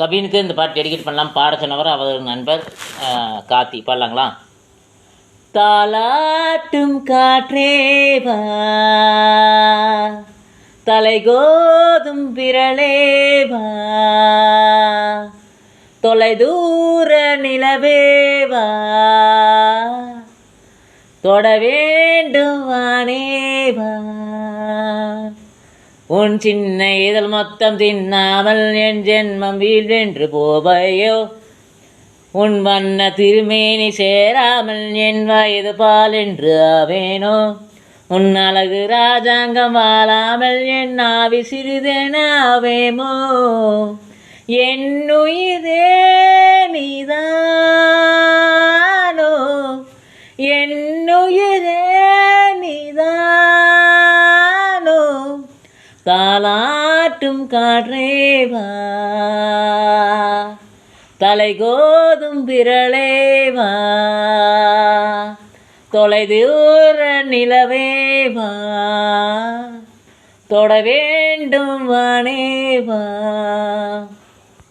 கபீனுக்கு இந்த பாட்டு டெடிகேட் பண்ணலாம். பாட சொன்னவர் அவர் நண்பர் காத்தி பாடலாங்களா? தாலாட்டும் காற்றேவா தலைகோதும் விரலேவா தொலைதூர நிலவேவா தொட வேண்டும் வானேவா உன் சின்ன இதழ் மொத்தம் தின்னாமல் என் ஜென்மம் வீழ்வென்று போவையோ? உன் வண்ண திருமேனி சேராமல் என் வயது பால் என்று ஆவேனோ? உன் அழகு ராஜாங்கம் வாழாமல் என் ஆவி சிறிதெனாவேமோ என் உயிரே தாலாட்டும் காற்றேவா? தலை கோதும் விரலேவா? தொலைதூர நிலவேவா? தொட வேண்டும் வானேவா?